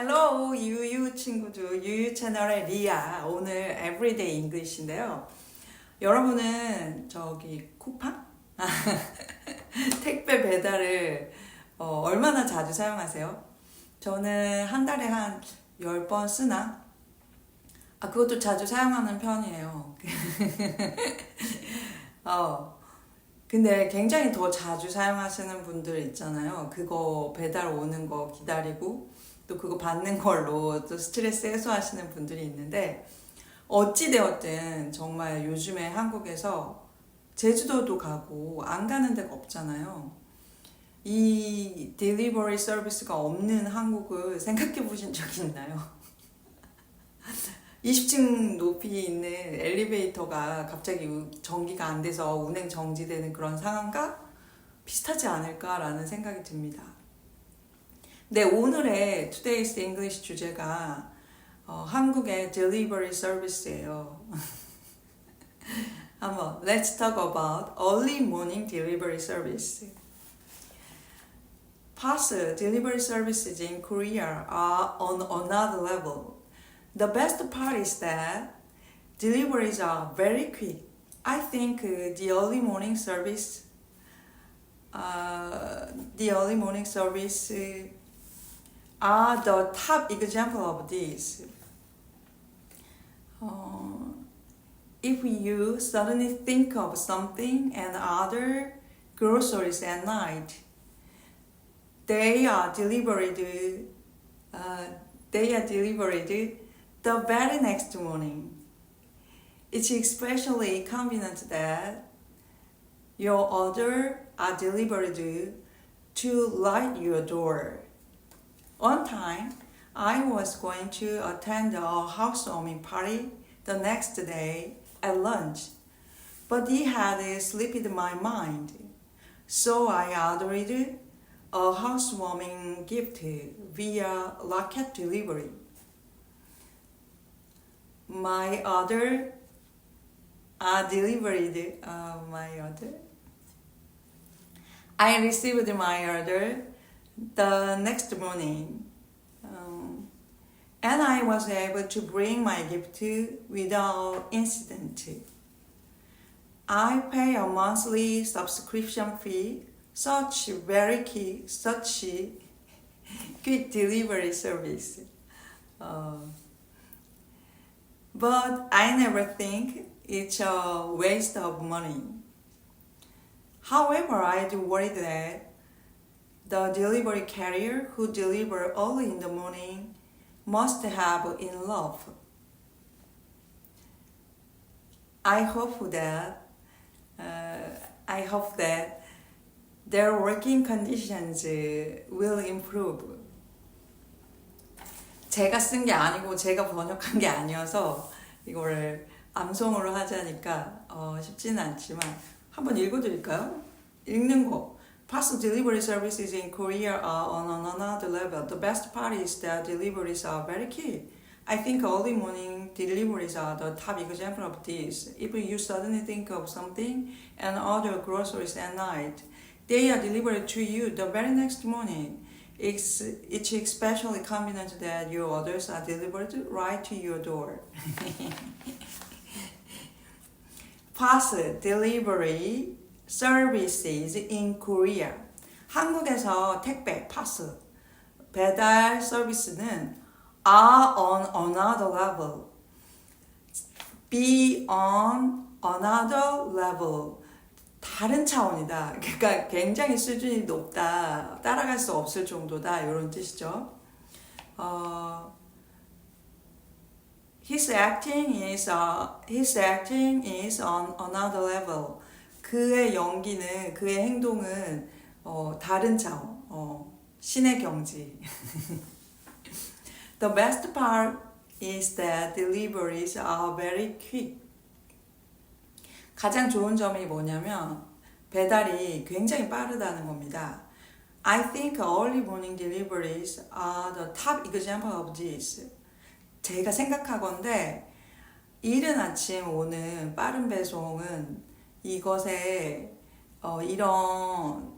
헬로 유유 친구들 유유 채널의 리아 오늘 Everyday English인데요. 여러분은 저기 쿠팡 택배 배달을 어, 얼마나 자주 사용하세요? 저는 한 달에 한 10번 쓰나? 아 그것도 자주 사용하는 편이에요. 어 근데 굉장히 더 자주 사용하시는 분들 있잖아요. 그거 배달 오는 거 기다리고 또 그거 받는 걸로 또 스트레스 해소하시는 분들이 있는데 어찌되었든 정말 요즘에 한국에서 제주도도 가고 안 가는 데가 없잖아요. 이 딜리버리 서비스가 없는 한국을 생각해 보신 적이 있나요? 20층 높이 있는 엘리베이터가 갑자기 우- 전기가 안 돼서 운행 정지되는 그런 상황과 비슷하지 않을까라는 생각이 듭니다. 네, 오늘의 Today's English 주제가 어, 한국의 delivery service예요. 한번 Let's talk about early morning delivery service. Parcel delivery services in Korea are on another level. The best part is that deliveries are very quick. I think uh, the early morning service, uh, the early morning service uh, are the top example of this. Uh, if you suddenly think of something and other groceries at night, they are delivered. Uh, they are delivered the very next morning. It's especially convenient that your order are delivered to light your door. One time, I was going to attend a housewarming party the next day at lunch, but it had slipped my mind. So I ordered a housewarming gift via rocket delivery. My order are delivered. Uh, my order. I received my order the next morning, um, and I was able to bring my gift without incident. I pay a monthly subscription fee. Such very key, such quick delivery service. Uh, but I never think it's a waste of money. However, I do worry that the delivery carrier who deliver early in the morning must have in love. I hope that uh, I hope that their working conditions uh, will improve. 제가 쓴 게 아니고 제가 번역한 게 아니어서 이거를 암송으로 하자니까 어, 쉽지는 않지만 한번 읽어드릴까요? 읽는 거. Parcel delivery services in Korea are on another level. The best part is that deliveries are very quick. I think early morning deliveries are the top example of this. If you suddenly think of something and order groceries at night, they are delivered to you the very next morning. It's, it's especially convenient that your orders are delivered right to your door. Parcel delivery services in Korea. 한국에서 택배, 파스, 배달 서비스는 are on another level. be on another level. 다른 차원이다. 그러니까 굉장히 수준이 높다. 따라갈 수 없을 정도다. 이런 뜻이죠. 어, his acting is uh, his acting is on another level. 그의 연기는 그의 행동은 어, 다른 차원. 어, 신의 경지. The best part is that deliveries are very quick. 가장 좋은 점이 뭐냐면 배달이 굉장히 빠르다는 겁니다. I think early morning deliveries are the top example of this. 제가 생각하건데 이른 아침 오는 빠른 배송은 이것의 어, 이런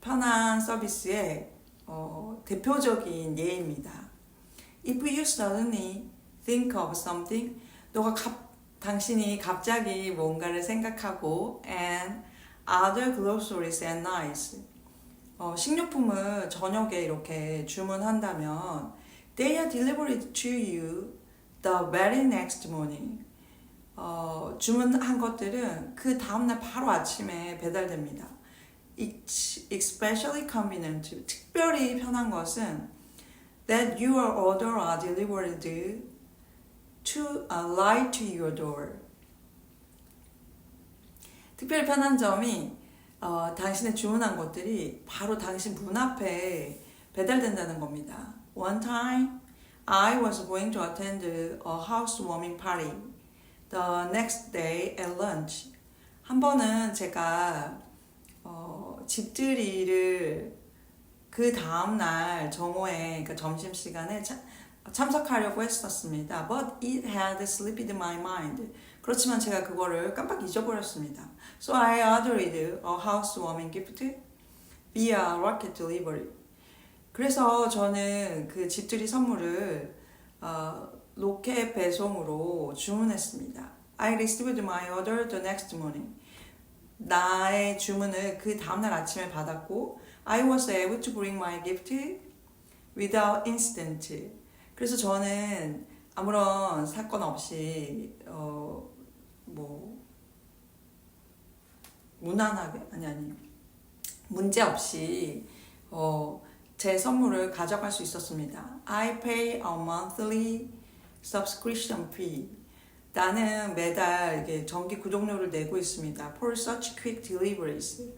편한 서비스의 어, 대표적인 예입니다. If you suddenly think of something, 너가 갑, 당신이 갑자기 뭔가를 생각하고 and other groceries at night. 어, 식료품을 저녁에 이렇게 주문한다면 they are delivered to you the very next morning. 어, 주문한 것들은 그 다음날 바로 아침에 배달됩니다. Especially convenient. 특별히 편한 것은 that your order are delivered to uh, right to your door. 특별히 편한 점이 어, 당신의 주문한 것들이 바로 당신 문 앞에 배달된다는 겁니다. One time, I was going to attend a housewarming party. The next day at lunch. 한 번은 제가 어, 집들이를 그 다음 날 정오에 그러니까 점심 시간에 참, 참석하려고 했었습니다. But it had slipped my mind. 그렇지만 제가 그거를 깜빡 잊어버렸습니다. So I ordered a housewarming gift via rocket delivery. 그래서 저는 그 집들이 선물을 어, 로켓 배송으로 주문했습니다. I received my order the next morning. 나의 주문을 그 다음날 아침에 받았고 I was able to bring my gift without incident. 그래서 저는 아무런 사건 없이 어, 뭐 무난하게 아니 아니 문제 없이 어, 제 선물을 가져갈 수 있었습니다. I pay a monthly subscription fee. 나는 매달 이게 정기 구독료를 내고 있습니다. For such quick deliveries.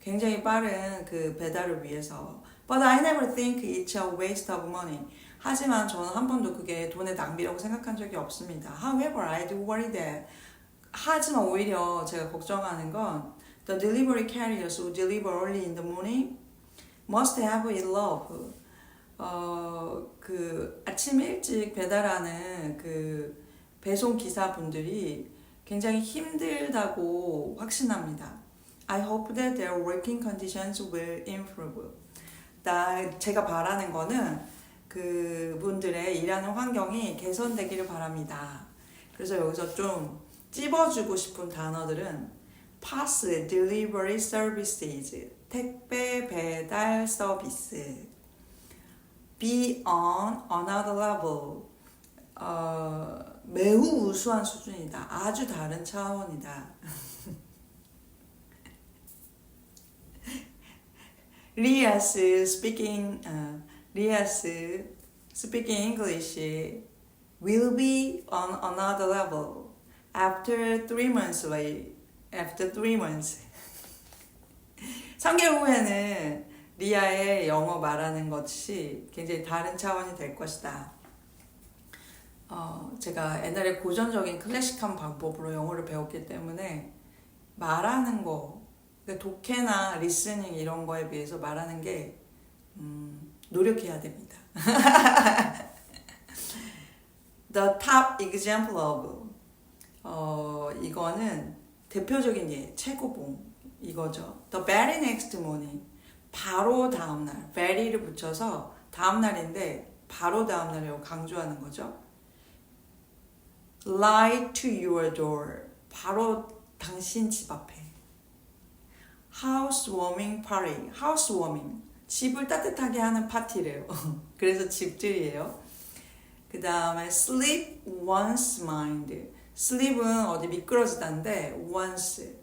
굉장히 빠른 그 배달을 위해서. But I never think it's a waste of money. 하지만 저는 한 번도 그게 돈의 낭비라고 생각한 적이 없습니다. However, I do worry that. 하지만 오히려 제가 걱정하는 건 the delivery carriers who deliver early in the morning must have a love. 어, 그 아침 일찍 배달하는 그 배송 기사분들이 굉장히 힘들다고 확신합니다. I hope that their working conditions will improve. 나 제가 바라는 거는 그 분들의 일하는 환경이 개선되기를 바랍니다. 그래서 여기서 좀 찝어주고 싶은 단어들은 pass delivery services 택배 배달 서비스 be on another level 어, 매우 우수한 수준이다. 아주 다른 차원이다. 리아스 speaking uh, 리아스 speaking English will be on another level after three months late. After three months. 3개월 후에는 리아의 영어 말하는 것이 굉장히 다른 차원이 될 것이다. 어, 제가 옛날에 고전적인 클래식한 방법으로 영어를 배웠기 때문에 말하는 거, 그러니까 독해나 리스닝 이런 거에 비해서 말하는 게 음, 노력해야 됩니다. The top example of 어, 이거는 대표적인 예, 최고봉 이거죠. The very next morning 바로 다음날 very를 붙여서 다음날인데 바로 다음날이라고 강조하는 거죠. Lie to your door 바로 당신 집 앞에 housewarming party housewarming 집을 따뜻하게 하는 파티래요. 그래서 집들이에요. 그 다음에 sleep once mind. sleep은 어디 미끄러지다인데 once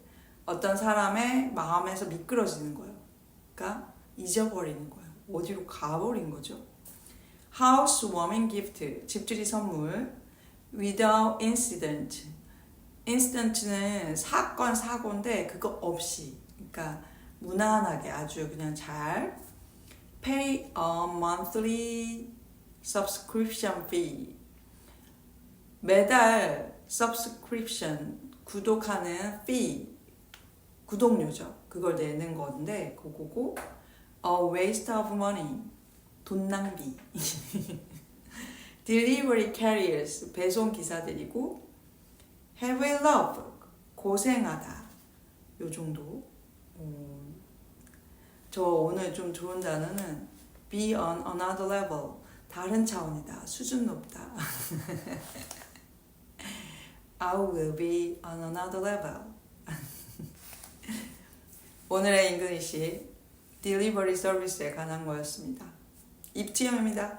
어떤 사람의 마음에서 미끄러지는 거예요. 그러니까 잊어버리는 거예요. 어디로 가버린 거죠. housewarming gift 집들이 선물 without incident. incident는 사건 사고인데 그거 없이 그러니까 무난하게 아주 그냥 잘 pay a monthly subscription fee. 매달 subscription 구독하는 fee 구독료죠. 그걸 내는 건데 그거고 a waste of money 돈 낭비. delivery carriers 배송 기사들이고 have a love 고생하다 요 정도. 음, 저 오늘 좀 좋은 단어는 be on another level. 다른 차원이다. 수준 높다. I will be on another level. 오늘의 잉글리시 딜리버리 서비스에 관한 거였습니다. 입지영입니다.